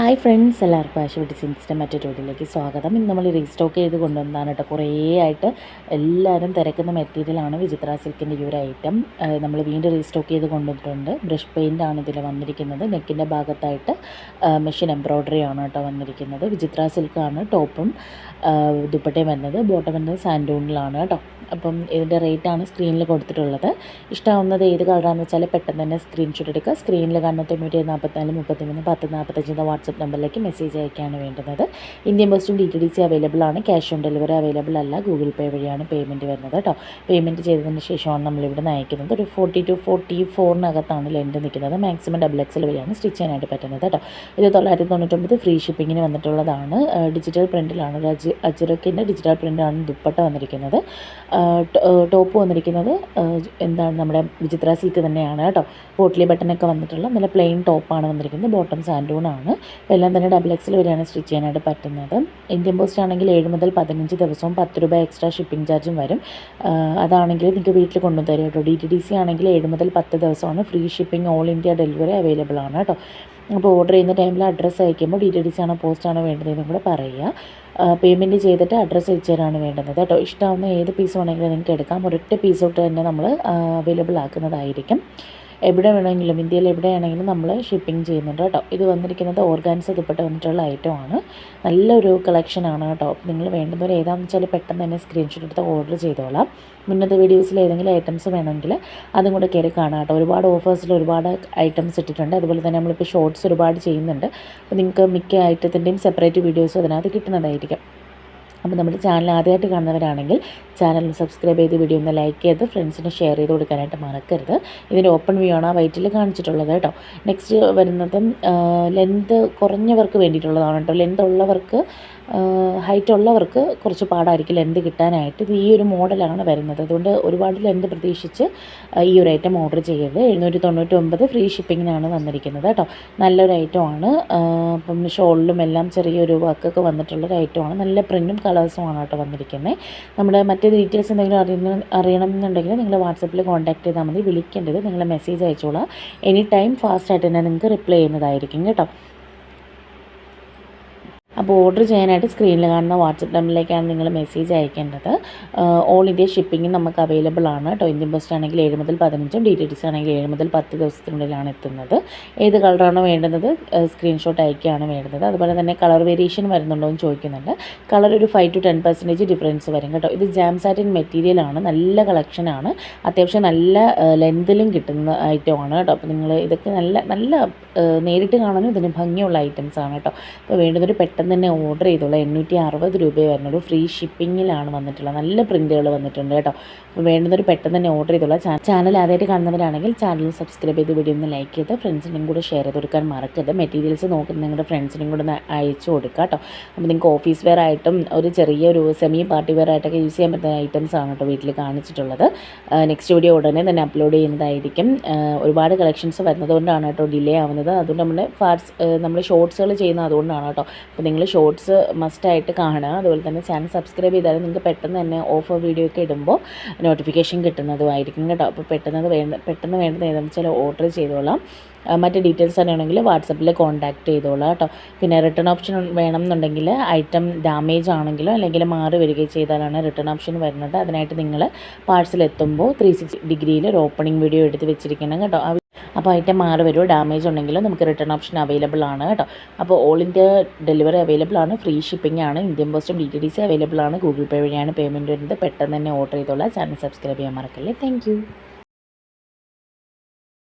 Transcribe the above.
Hi friends എല്ലാവർക്കും ആശുപത്രി സിൻസിന്റെ മറ്റൊരു വീട്ടിലേക്ക് സ്വാഗതം. ഇന്ന് നമ്മൾ റീസ്റ്റോക്ക് ചെയ്ത് കൊണ്ടുവന്നതാണ് കേട്ടോ. കുറേ ആയിട്ട് എല്ലാവരും തിരക്കുന്ന മെറ്റീരിയലാണ് വിചിത്ര സിൽക്കിന്റെ ഈ ഒരു ഐറ്റം നമ്മൾ വീണ്ടും റീസ്റ്റോക്ക് ചെയ്ത് കൊണ്ടുവന്നിട്ടുണ്ട്. ബ്രഷ് പെയിന്റ് ആണ് ഇതിൽ വന്നിരിക്കുന്നത്. നെക്കിന്റെ ഭാഗത്തായിട്ട് മെഷീൻ എംബ്രോയ്ഡറി ആണ് കേട്ടോ വന്നിരിക്കുന്നത്. വിചിത്ര സിൽക്കാണ് ടോപ്പും ദുപ്പട്ടയും വരുന്നത്. ബോട്ടം വരുന്നത് സാൻഡൂണിലാണ് കേട്ടോ. അപ്പം ഇതിന്റെ റേറ്റാണ് സ്ക്രീനിൽ കൊടുത്തിട്ടുള്ളത്. ഇഷ്ടമാവുന്നത് ഏത് കളറാണെന്ന് വെച്ചാൽ പെട്ടെന്ന് തന്നെ സ്ക്രീൻഷോട്ട് എടുക്കുക. സ്ക്രീനിൽ കാണുന്ന തൊണ്ണൂറ്റി നാൽപ്പത്തിനാല് മുപ്പത്തിമൂന്ന് പത്ത് നാൽപ്പത്തഞ്ച് എന്ന വാട്സപ്പ് നമ്പറിലേക്ക് മെസ്സേജ് അയക്കുകയാണ് വേണ്ടുന്നത്. ഇന്ത്യൻ പോസ്റ്റും D T D C available ആണ്. ക്യാഷ് ഓൺ ഡെലിവറി അവൈലബിൾ അല്ല. ഗൂഗിൾ പേ വഴിയാണ് പേയ്മെന്റ് വരുന്നത് കേട്ടോ. പേയ്മെന്റ് ചെയ്തതിന് ശേഷമാണ് നമ്മളിവിടെ നിന്ന് അയക്കുന്നത് ഒരു ഫോർട്ടി ടു ഫോർട്ടി ഫോറിനകത്താണ് ലെൻഡ് നിൽക്കുന്നത്. മാക്സിമം ഡബിൾ എക്സൽ വഴിയാണ് സ്റ്റിച്ച് ചെയ്യാനായിട്ട് പറ്റുന്നത് കേട്ടോ. ഇത് തൊള്ളായിരത്തി തൊണ്ണൂറ്റൊമ്പത് ഫ്രീ ഷിപ്പിങ്ങിന് വന്നിട്ടുള്ളതാണ്. ഡിജിറ്റൽ പ്രിന്റിലാണ് ഒരു അജ് അജിറക്കിന്റെ ഡിജിറ്റൽ പ്രിന്റാണ് ദുപ്പട്ട വന്നിരിക്കുന്നത്. ടോപ്പ് വന്നിരിക്കുന്നത് എന്താണ് നമ്മുടെ വിചിത്ര സിൽക്ക് തന്നെയാണ് കേട്ടോ. പോട്ട്ലി ബട്ടനൊക്കെ വന്നിട്ടുള്ള നല്ല പ്ലെയിൻ ടോപ്പാണ് വന്നിരിക്കുന്നത്. ബോട്ടം അപ്പോൾ എല്ലാം തന്നെ ഡബിൾ എക്സിൽ വരെയാണ് സ്റ്റിച്ച് ചെയ്യാനായിട്ട് പറ്റുന്നത്. ഇന്ത്യൻ പോസ്റ്റ് ആണെങ്കിൽ ഏഴ് മുതൽ പതിനഞ്ച് ദിവസവും പത്ത് രൂപ എക്സ്ട്രാ ഷിപ്പിംഗ് ചാർജും വരും. അതാണെങ്കിൽ നിങ്ങൾക്ക് വീട്ടിൽ കൊണ്ടുതരും കേട്ടോ. ഡി ടി ഡി സി ആണെങ്കിൽ ഏഴ് മുതൽ പത്ത് ദിവസമാണ് free shipping all India delivery available ആണ് കേട്ടോ. അപ്പോൾ ഓർഡർ ചെയ്യുന്ന ടൈമിൽ അഡ്രസ്സ് അയക്കുമ്പോൾ ഡി ടി ഡി സി ആണോ പോസ്റ്റ് ആണോ വേണ്ടതെന്നും കൂടെ പറയുക. പേയ്മെന്റ് ചെയ്തിട്ട് അഡ്രസ്സ് അയച്ചു വേണ്ടത് കേട്ടോ. ഇഷ്ടമാവുന്ന ഏത് പീസ് വേണമെങ്കിലും നിങ്ങൾക്ക് എടുക്കാം. ഒരൊറ്റ പീസ് തൊട്ട് തന്നെ നമ്മൾ അവൈലബിൾ ആക്കുന്നതായിരിക്കും. എവിടെ വേണമെങ്കിലും ഇന്ത്യയിൽ എവിടെയാണെങ്കിലും നമ്മൾ ഷിപ്പിംഗ് ചെയ്യുന്നുണ്ട് കേട്ടോ. ഇത് വന്നിരിക്കുന്നത് ഓർഗാൻസ് ദുപ്പട്ട വന്നിട്ടുള്ള ഐറ്റം ആണ്. നല്ലൊരു കളക്ഷനാണ് കേട്ടോ. നിങ്ങൾ വേണ്ടുന്നവർ ഏതാണെന്ന് വെച്ചാൽ പെട്ടെന്ന് തന്നെ സ്ക്രീൻഷോട്ട് എടുത്ത് ഓർഡർ ചെയ്തോളാം. മുന്നത്തെ വീഡിയോസിൽ ഏതെങ്കിലും ഐറ്റംസ് വേണമെങ്കിൽ അതും കൂടെ കയറി കാണാം കേട്ടോ. ഒരുപാട് ഓഫേഴ്സിൽ ഒരുപാട് ഐറ്റംസ് ഇട്ടിട്ടുണ്ട്. അതുപോലെ തന്നെ നമ്മളിപ്പോൾ ഷോർട്സ് ഒരുപാട് ചെയ്യുന്നുണ്ട്. അപ്പോൾ നിങ്ങൾക്ക് മിക്ക ഐറ്റത്തിന്റെയും സെപ്പറേറ്റ് വീഡിയോസ് അതിനകത്ത് കിട്ടുന്നതായിരിക്കും. അപ്പോൾ നമ്മുടെ ചാനൽ ആദ്യമായിട്ട് കാണുന്നവരാണെങ്കിൽ ചാനൽ സബ്സ്ക്രൈബ് ചെയ്ത് വീഡിയോ ഒന്ന് ലൈക്ക് ചെയ്ത് ഫ്രണ്ട്സിന് ഷെയർ ചെയ്ത് കൊടുക്കാനായിട്ട് മറക്കരുത്. ഇതിന്റെ ഓപ്പൺ വ്യൂ ആണ് ആ വൈറ്റിൽ കാണിച്ചിട്ടുള്ളത് കേട്ടോ. നെക്സ്റ്റ് വരുന്നതും ലെന്ത് കുറഞ്ഞവർക്ക് വേണ്ടിയിട്ടുള്ളതാണ് കേട്ടോ. ലെന്ത് ഉള്ളവർക്ക് ഹൈറ്റ് ഉള്ളവർക്ക് കുറച്ച് പാടായിരിക്കും ലെന്ത് കിട്ടാനായിട്ട്. ഇത് ഈ ഒരു മോഡലാണ് വരുന്നത്. അതുകൊണ്ട് ഒരുപാട് ലെന്ത് പ്രതീക്ഷിച്ച് ഈ ഒരു ഐറ്റം ഓർഡർ ചെയ്യരുത്. എഴുന്നൂറ്റി തൊണ്ണൂറ്റി ഒമ്പത് ഫ്രീ ഷിപ്പിങ്ങിനാണ് വന്നിരിക്കുന്നത് കേട്ടോ. നല്ലൊരു ഐറ്റം ആണ്. അപ്പം ഷോളിലും എല്ലാം ചെറിയൊരു വർക്കൊക്കെ വന്നിട്ടുള്ളൊരു ഐറ്റമാണ് നല്ല പ്രിന്റും കളേഴ്സുമാണ് കേട്ടോ വന്നിരിക്കുന്നത്. നമ്മുടെ മറ്റ് ഡീറ്റെയിൽസ് എന്തെങ്കിലും അറിയണം എന്നുണ്ടെങ്കിൽ നിങ്ങൾ വാട്സപ്പിൽ കോൺടാക്ട് ചെയ്താൽ മതി. വിളിക്കേണ്ടത് നിങ്ങൾ മെസ്സേജ് അയച്ചോളാം. എനി ടൈം ഫാസ്റ്റായിട്ട് തന്നെ നിങ്ങൾക്ക് റിപ്ലൈ ചെയ്യുന്നതായിരിക്കും കേട്ടോ. അപ്പോൾ ഓർഡർ ചെയ്യാനായിട്ട് സ്ക്രീനിൽ കാണുന്ന വാട്സപ്പ് നമ്പറിലേക്കാണ് നിങ്ങൾ മെസ്സേജ് അയക്കേണ്ടത്. ഓൾ ഇന്ത്യ ഷിപ്പിംഗ് നമുക്ക് അവൈലബിൾ ആണ്. കേട്ടോ ഇന്ത്യൻ പോസ്റ്റ് ആണെങ്കിൽ ഏഴ് മുതൽ പതിനഞ്ചും ഡി ടി ടി സി ആണെങ്കിൽ ഏഴ് മുതൽ പത്ത് ദിവസത്തിനുള്ളിലാണ് എത്തുന്നത്. ഏത് കളറാണോ വേണ്ടുന്നത്? സ്ക്രീൻഷോട്ട് അയക്കുകയാണ് വേണ്ടത് അതുപോലെ തന്നെ കളർ വേരിയേഷൻ വരുന്നുണ്ടോ എന്ന് ചോദിക്കുന്നുണ്ട്. കളർ ഒരു five to ten percentage difference വരും കേട്ടോ. ഇത് ജാം സാറ്റിൻ മെറ്റീരിയലാണ് നല്ല കളക്ഷനാണ് അത്യാവശ്യം നല്ല ലെന്തിലും കിട്ടുന്ന ഐറ്റം ആണ് കേട്ടോ. അപ്പോൾ നിങ്ങൾ ഇതൊക്കെ നല്ല നല്ല നേരിട്ട് കാണാനും ഇതിന് ഭംഗിയുള്ള ഐറ്റംസ് ആണ് കേട്ടോ. അപ്പോൾ വേണ്ടുന്നൊരു പെട്ടെന്ന് തന്നെ ഓർഡർ ചെയ്തോളൂ. എണ്ണൂറ്റി അറുപത് രൂപയെ വരുന്നുള്ളൂ. ഫ്രീ ഷിപ്പിങ്ങിലാണ് വന്നിട്ടുള്ളത്. നല്ല പ്രിന്റുകൾ വന്നിട്ടുണ്ട് കേട്ടോ. അപ്പോൾ വേണ്ടുന്നൊരു പെട്ടെന്ന് തന്നെ ഓർഡർ ചെയ്തോളൂ. ചാനൽ ആദ്യമായിട്ട് കാണുന്നവരാണെങ്കിൽ ചാനൽ സബ്സ്ക്രൈബ് ചെയ്ത് വീഡിയോ ഒന്ന് ലൈക്ക് ചെയ്ത് ഫ്രണ്ട്സിനും കൂടെ ഷെയർ ചെയ്ത് കൊടുക്കാൻ മറക്കരുത്. മെറ്റീരിയൽസ് നോക്കുന്ന നിങ്ങളുടെ ഫ്രണ്ട്സിനും കൂടെ ഒന്ന് അയച്ചു കൊടുക്കുക കേട്ടോ. അപ്പോൾ നിങ്ങൾക്ക് ഓഫീസ് വെയർ ആയിട്ടും ഒരു ചെറിയൊരു സെമി പാർട്ടി വെയർ ആയിട്ടൊക്കെ യൂസ് ചെയ്യാൻ പറ്റുന്ന ഐറ്റംസ് ആണ് കേട്ടോ വീട്ടിൽ കാണിച്ചിട്ടുള്ളത്. നെക്സ്റ്റ് വീഡിയോ ഉടനെ തന്നെ അപ്ലോഡ് ചെയ്യുന്നതായിരിക്കും. ഒരുപാട് കളക്ഷൻസ് വരുന്നതുകൊണ്ടാണ് കേട്ടോ ഡിലേ ആവുന്നത്. അതുകൊണ്ട് നമ്മൾ ഫാർസ് നമ്മൾ ഷോർട്സുകൾ ചെയ്യുന്നത് അതുകൊണ്ടാണ് കേട്ടോ. അപ്പോൾ നിങ്ങൾ ഷോർട്സ് മസ്റ്റായിട്ട് കാണുക. അതുപോലെ തന്നെ ചാനൽ സബ്സ്ക്രൈബ് ചെയ്താലും നിങ്ങൾക്ക് പെട്ടെന്ന് തന്നെ ഓഫർ വീഡിയോ ഒക്കെ ഇടുമ്പോൾ നോട്ടിഫിക്കേഷൻ കിട്ടുന്നതുമായിരിക്കും കേട്ടോ. അപ്പോൾ പെട്ടെന്ന് വേണ്ട പെട്ടെന്ന് വേണ്ടത് ഏതാണെന്ന് വെച്ചാൽ ഓർഡർ ചെയ്തോളാം. മറ്റ് ഡീറ്റെയിൽസ് അറിയണമെങ്കിൽ വാട്സപ്പിൽ കോൺടാക്ട് ചെയ്തോളാം കേട്ടോ. പിന്നെ റിട്ടേൺ ഓപ്ഷൻ വേണം എന്നുണ്ടെങ്കിൽ ഐറ്റം ഡാമേജ് ആണെങ്കിലോ അല്ലെങ്കിൽ മാറി വരികയോ ചെയ്താലാണ് റിട്ടേൺ ഓപ്ഷൻ വരുന്നത്. അതിനായിട്ട് നിങ്ങൾ പാഴ്സൽ എത്തുമ്പോൾ ത്രീ സിക്സ്റ്റി ഡിഗ്രിയിൽ ഒരു ഓപ്പണിംഗ് വീഡിയോ എടുത്ത് വെച്ചിരിക്കണം കേട്ടോ. അപ്പോൾ ഐറ്റം മാറി വരുമോ ഡാമേജ് ഉണ്ടെങ്കിലും നമുക്ക് റിട്ടേൺ ഓപ്ഷൻ അവൈലബിൾ ആണ് കേട്ടോ. അപ്പോൾ ഓൾ ഇന്ത്യ ഡെലിവറി അവൈലബിൾ ആണ്. ഫ്രീ ഷിപ്പിംഗ് ആണ്. ഇന്ത്യൻ പോസ്റ്റും D T D C available ആണ്. ഗൂഗിൾ പേ വഴിയാണ് പേയ്മെന്റ് വരുന്നത്. പെട്ടെന്ന് തന്നെ ഓർഡർ ചെയ്തോളാം. ചാനൽ സബ്സ്ക്രൈബ് ചെയ്യാൻ മറക്കല്ലേ. താങ്ക്